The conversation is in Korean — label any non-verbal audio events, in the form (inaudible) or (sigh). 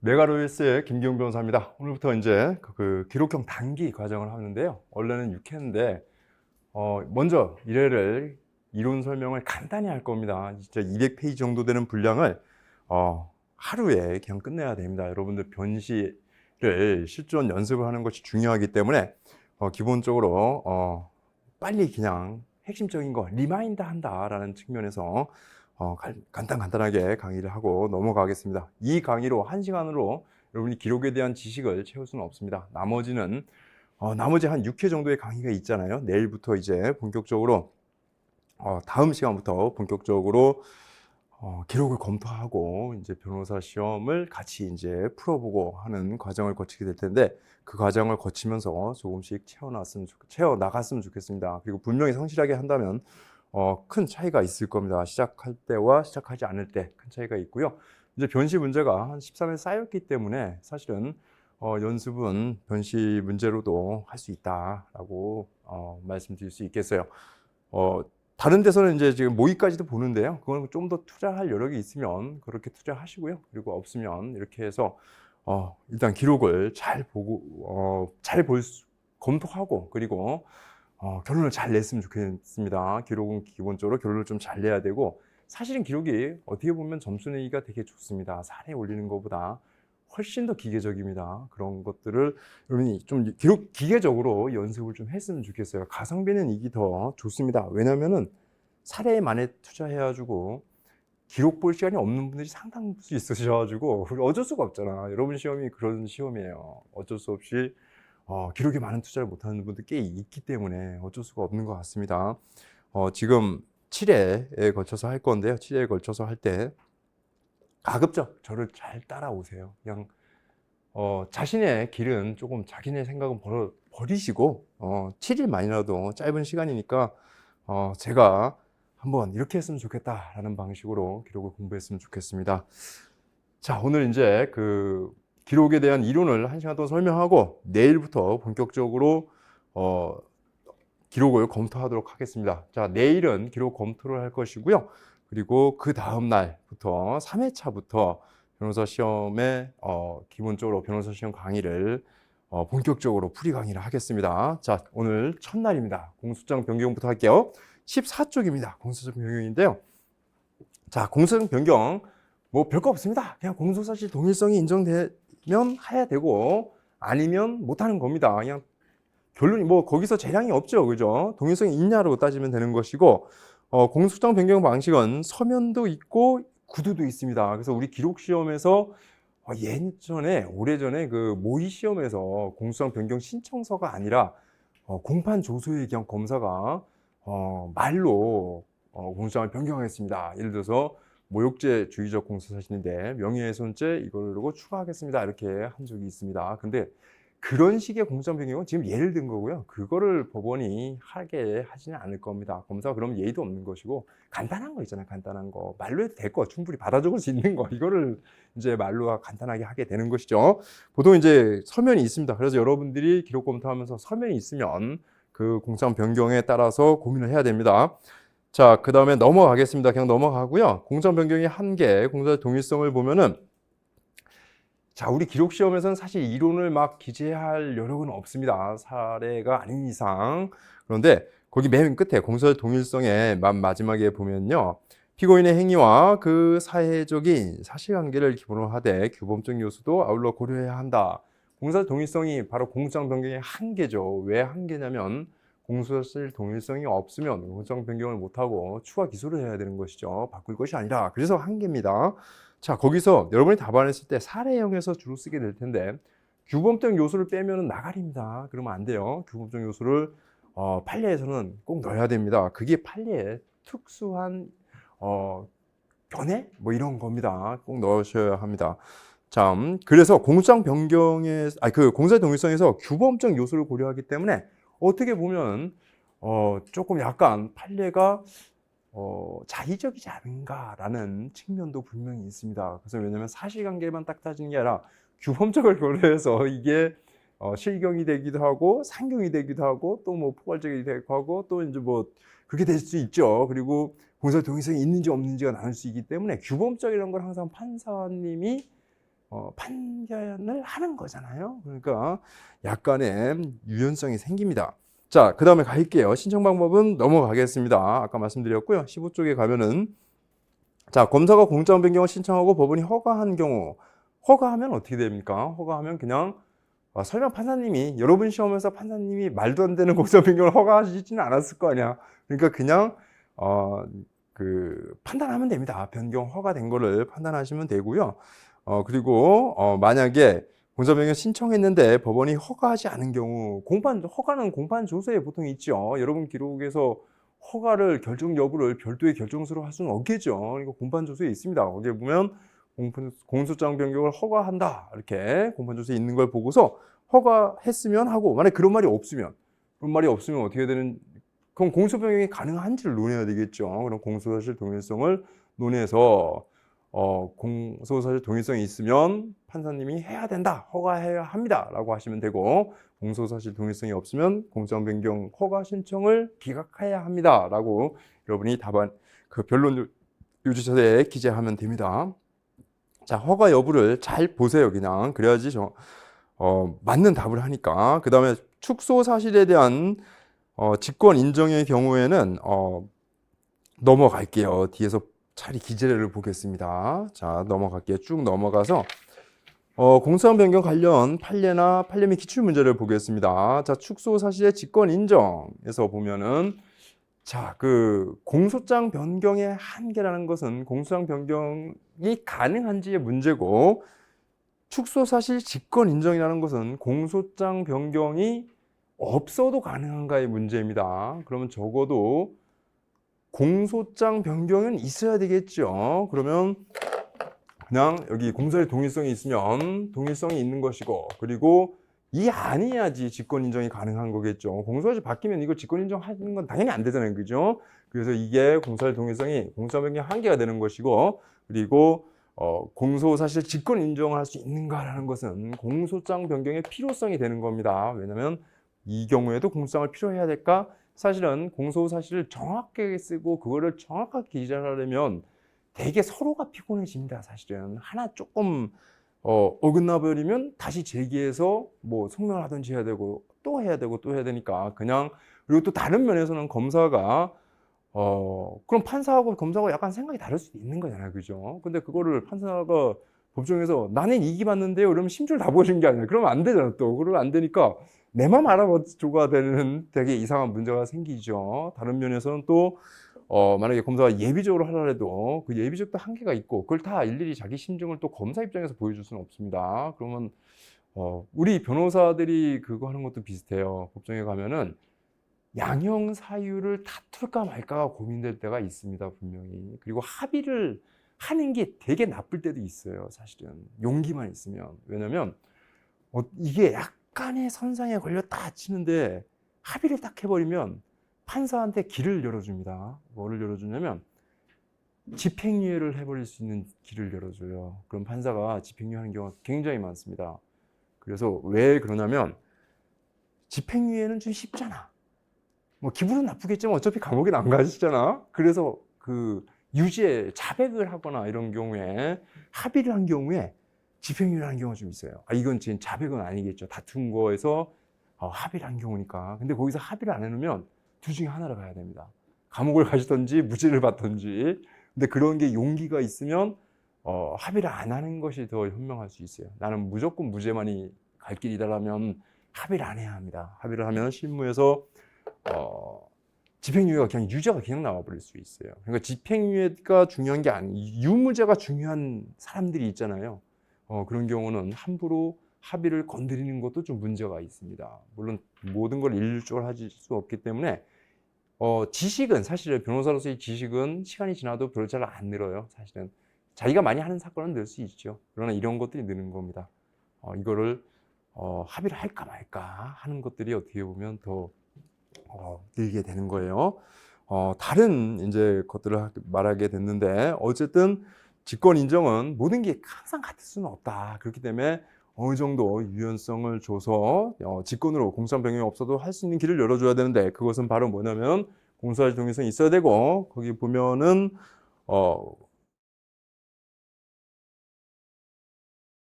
메가로이스의 김기용 변호사입니다. 오늘부터 이제 그, 그 기록형 단기 과정을 하는데요. 원래는 6회인데 어, 먼저 1회를 이론 설명을 간단히 할 겁니다. 진짜 200페이지 정도 되는 분량을 어, 하루에 그냥 끝내야 됩니다. 여러분들 변시를 실전 연습을 하는 것이 중요하기 때문에 어, 기본적으로 어, 빨리 그냥 핵심적인 거 리마인드 한다라는 측면에서 어, 간- 간단 간단하게 강의를 하고 넘어가겠습니다. 이 강의로 한 시간으로 여러분이 기록에 대한 지식을 채울 수는 없습니다. 나머지는 어, 나머지 한 6회 정도의 강의가 있잖아요. 내일부터 이제 본격적으로 어, 다음 시간부터 본격적으로 어, 기록을 검토하고 이제 변호사 시험을 같이 이제 풀어보고 하는 과정을 거치게 될 텐데 그 과정을 거치면서 조금씩 채워놨으면 좋, 채워 나갔으면 좋겠습니다. 그리고 분명히 성실하게 한다면 어, 큰 차이가 있을 겁니다. 시작할 때와 시작하지 않을 때 큰 차이가 있고요. 이제 변시 문제가 한 13회 쌓였기 때문에 사실은 어, 연습은 변시 문제로도 할 수 있다라고 어, 말씀드릴 수 있겠어요. 어, 다른 데서는 이제 지금 모의까지도 보는데요. 그건 좀 더 투자할 여력이 있으면 그렇게 투자하시고요. 그리고 없으면 이렇게 해서 어, 일단 기록을 잘 보고 어, 잘볼 검토하고 그리고 어, 결론을 잘 냈으면 좋겠습니다. 기록은 기본적으로 결론을 좀 잘 내야 되고 사실은 기록이 어떻게 보면 점수 내기가 되게 좋습니다. 사례 올리는 것보다 훨씬 더 기계적입니다. 그런 것들을 여러분이 좀 기록 기계적으로 연습을 좀 했으면 좋겠어요. 가성비는 이게 더 좋습니다. 왜냐면은 사례만에 투자해가지고 기록 볼 시간이 없는 분들이 상당수 있으셔가지고 어쩔 수가 없잖아. 여러분 시험이 그런 시험이에요. 어쩔 수 없이 어, 기록에 많은 투자를 못하는 분들 꽤 있기 때문에 어쩔 수가 없는 것 같습니다. 어, 지금 7회에 걸쳐서 할 건데요. 7회에 걸쳐서 할 때 가급적 저를 잘 따라오세요. 그냥 어, 자신의 길은 조금 자기네 생각은 버려, 버리시고 어, 7일만이라도 짧은 시간이니까 어, 제가 한번 이렇게 했으면 좋겠다라는 방식으로 기록을 공부했으면 좋겠습니다. 자, 오늘 이제 그 기록에 대한 이론을 한 시간 동안 설명하고 내일부터 본격적으로 어, 기록을 검토하도록 하겠습니다. 자, 내일은 기록 검토를 할 것이고요. 그리고 그 다음 날부터 3회차부터 변호사 시험에 어, 기본적으로 변호사 시험 강의를 어, 본격적으로 풀이 강의를 하겠습니다. 자, 오늘 첫날입니다. 공수장 변경부터 할게요. 14쪽입니다. 공수장 변경인데요. 자, 공수장 변경 뭐 별거 없습니다. 그냥 공소사실 동일성이 인정되 면 해야 되고 아니면 못 하는 겁니다. 그냥 결론이 뭐 거기서 재량이 없죠. 그죠? 동일성이 있냐로 따지면 되는 것이고 어, 공수장 변경 방식은 서면도 있고 구두도 있습니다. 그래서 우리 기록 시험에서 어, 예전에 오래전에 그 모의 시험에서 공수장 변경 신청서가 아니라 어, 공판 조소의 그냥 검사가 어, 말로 어, 공수장을 변경하겠습니다. 예를 들어서 모욕죄 주의적 공소사실인데 명예훼손죄 이걸 그러고 추가하겠습니다. 이렇게 한 적이 있습니다. 근데 그런 식의 공수장 변경은 지금 예를 든 거고요. 그거를 법원이 하게 하지는 않을 겁니다. 검사가 그러면 예의도 없는 것이고 간단한 거 있잖아요. 간단한 거 말로 해도 될 거 충분히 받아 적을 수 있는 거 이거를 이제 말로 간단하게 하게 되는 것이죠. 보통 이제 서면이 있습니다. 그래서 여러분들이 기록 검토하면서 서면이 있으면 그 공수장 변경에 따라서 고민을 해야 됩니다. 자, 그 다음에 넘어가겠습니다. 그냥 넘어가고요. 공수장 변경의 한계, 공수장 동일성을 보면은 자, 우리 기록 시험에서는 사실 이론을 막 기재할 여력은 없습니다. 사례가 아닌 이상. 그런데 거기 맨 끝에 공소의 동일성의 맨 마지막에 보면요. 피고인의 행위와 그 사회적인 사실관계를 기본으로 하되 규범적 요소도 아울러 고려해야 한다. 공소의 동일성이 바로 공수장 변경의 한계죠. 왜 한계냐면 공소실 동일성이 없으면 공수장 변경을 못하고 추가 기소를 해야 되는 것이죠. 바꿀 것이 아니라. 그래서 한계입니다. 자, 거기서 여러분이 답안했을 때 사례형에서 주로 쓰게 될 텐데 규범적 요소를 빼면 나가리입니다. 그러면 안 돼요. 규범적 요소를 어, 판례에서는 꼭 넣어야 됩니다. 그게 판례의 특수한 어, 견해 뭐 이런 겁니다. 꼭 넣으셔야 합니다. 자, 음, 그래서 공수장 변경에 아그 공사 동일성에서 규범적 요소를 고려하기 때문에 어떻게 보면 어, 조금 약간 판례가 어, 자의적이지 않은가라는 측면도 분명히 있습니다. 그래서 왜냐하면 사실관계만 딱 따지는 게 아니라 규범적을 (laughs) 고려해서 이게 어, 실경이 되기도 하고 상경이 되기도 하고 또 뭐 포괄적이 되기도 하고 또 이제 뭐 그렇게 될 수 있죠. 그리고 공사 동의성이 있는지 없는지가 나눌 수 있기 때문에 규범적이라는 걸 항상 판사님이 어, 판결을 하는 거잖아요. 그러니까 약간의 유연성이 생깁니다. 자, 그 다음에 갈게요. 신청 방법은 넘어가겠습니다. 아까 말씀드렸고요. 15쪽에 가면은 자, 검사가 공짜원 변경을 신청하고 법원이 허가한 경우 허가하면 어떻게 됩니까? 허가하면 그냥 아, 설령 판사님이 여러분 시험에서 판사님이 말도 안 되는 공짜 변경을 허가하시지는 않았을 거 아니야. 그러니까 그냥 어, 그 판단하면 됩니다. 변경 허가된 거를 판단하시면 되고요. 어, 그리고 어, 만약에 공사 변경 신청했는데 법원이 허가하지 않은 경우 공판 허가는 공판 조서에 보통 있죠. 여러분 기록에서 허가를 결정 여부를 별도의 결정서로 할 수는 없겠죠. 이거 공판 조서에 있습니다. 거기에 보면 공판- 공소장 변경을 허가한다 이렇게 공판 조서에 있는 걸 보고서 허가했으면 하고 만약 에 그런 말이 없으면 그런 말이 없으면 어떻게 되는 그럼 공소 변경이 가능한지를 논해야 되겠죠. 그럼 공소 사실 동일성을 논해서 어, 공소사실 동일성이 있으면 판사님이 해야 된다, 허가해야 합니다라고 하시면 되고 공소사실 동일성이 없으면 공소장 변경 허가 신청을 기각해야 합니다라고 여러분이 답안 그 변론 유지서에 기재하면 됩니다. 자, 허가 여부를 잘 보세요, 그냥 그래야지 저, 어, 맞는 답을 하니까 그 다음에 축소 사실에 대한 어, 직권 인정의 경우에는 어, 넘어갈게요. 뒤에서 차례 기재를 보겠습니다. 자, 넘어갈게요. 쭉 넘어가서 어, 공소장 변경 관련 판례나 판례 및 기출 문제를 보겠습니다. 자, 축소 사실의 직권 인정에서 보면은 자, 그 공소장 변경의 한계라는 것은 공소장 변경이 가능한지의 문제고 축소 사실 직권 인정이라는 것은 공소장 변경이 없어도 가능한가의 문제입니다. 그러면 적어도 공소장 변경은 있어야 되겠죠. 그러면 그냥 여기 공소의 동일성이 있으면 동일성이 있는 것이고 그리고 이 아니야지 직권 인정이 가능한 거겠죠. 공소시 바뀌면 이거 직권 인정하는 건 당연히 안 되잖아요. 그죠? 그래서 이게 공소의 동일성이 공소 변경 한계가 되는 것이고 그리고 어, 공소 사실 직권 인정을 할수 있는가라는 것은 공소장 변경의 필요성이 되는 겁니다. 왜냐하면 이 경우에도 공소장을 필요해야 될까? 사실은 공소 사실을 정확하게 쓰고 그거를 정확하게 기재하려면 되게 서로가 피곤해집니다. 사실은 하나 조금 어, 어긋나 버리면 다시 재기해서 뭐 성명을 하든지 해야 되고 또 해야 되고 또 해야 되니까 그냥 그리고 또 다른 면에서는 검사가 어 그럼 판사하고 검사하고 약간 생각이 다를 수도 있는 거잖아요, 그죠? 근데 그거를 판사가 법정에서 나는 이기 봤는데요, 그러면 심줄 다 보신 게 아니라 그러면 안 되잖아 또 그러면 안 되니까 내 맘 알아줘가 되는 되게 이상한 문제가 생기죠. 다른 면에서는 또 어, 만약에 검사가 예비적으로 하더라도 그 예비적도 한계가 있고 그걸 다 일일이 자기 심증을 또 검사 입장에서 보여줄 수는 없습니다. 그러면 어, 우리 변호사들이 그거 하는 것도 비슷해요. 법정에 가면은 양형 사유를 다툴까 말까가 고민될 때가 있습니다, 분명히. 그리고 합의를 하는 게 되게 나쁠 때도 있어요, 사실은. 용기만 있으면. 왜냐면 어, 이게 약 간의 선상에 걸렸다 치는데 합의를 딱 해버리면 판사한테 길을 열어줍니다. 뭐를 열어주냐면 집행유예를 해버릴 수 있는 길을 열어줘요. 그럼 판사가 집행유예하는 경우가 굉장히 많습니다. 그래서 왜 그러냐면 집행유예는 좀 쉽잖아. 뭐 기분은 나쁘겠지만 어차피 감옥에 안 가시잖아. 그래서 그 유죄 자백을 하거나 이런 경우에 합의를 한 경우에 집행유예를 한 경우가 좀 있어요. 아 이건 지금 자백은 아니겠죠. 다툰 거에서 어, 합의를 한 경우니까. 근데 거기서 합의를 안 해놓으면 둘 중에 하나를 가야 됩니다. 감옥을 가시든지 무죄를 받든지. 근데 그런 게 용기가 있으면 어, 합의를 안 하는 것이 더 현명할 수 있어요. 나는 무조건 무죄만이 갈 길이다라면 합의를 안 해야 합니다. 합의를 하면 실무에서 어, 집행유예가 그냥 유죄가 그냥 나와버릴 수 있어요. 그러니까 집행유예가 중요한 게 아니, 유무죄가 중요한 사람들이 있잖아요. 어, 그런 경우는 함부로 합의를 건드리는 것도 좀 문제가 있습니다. 물론 모든 걸 일률적으로 하실 수 없기 때문에 어, 지식은 사실은 변호사로서의 지식은 시간이 지나도 별로 잘 안 늘어요. 사실은 자기가 많이 하는 사건은 늘 수 있죠. 그러나 이런 것들이 느는 겁니다. 어, 이거를 어, 합의를 할까 말까 하는 것들이 어떻게 보면 더 어, 늘게 되는 거예요. 어, 다른 이제 것들을 하- 말하게 됐는데 어쨌든 직권 인정은 모든 게 항상 같을 수는 없다. 그렇기 때문에 어느 정도 유연성을 줘서 어, 직권으로 공소장 변경이 없어도 할 수 있는 길을 열어줘야 되는데 그것은 바로 뭐냐면 공소사실 동의성이 있어야 되고 거기 보면은 어,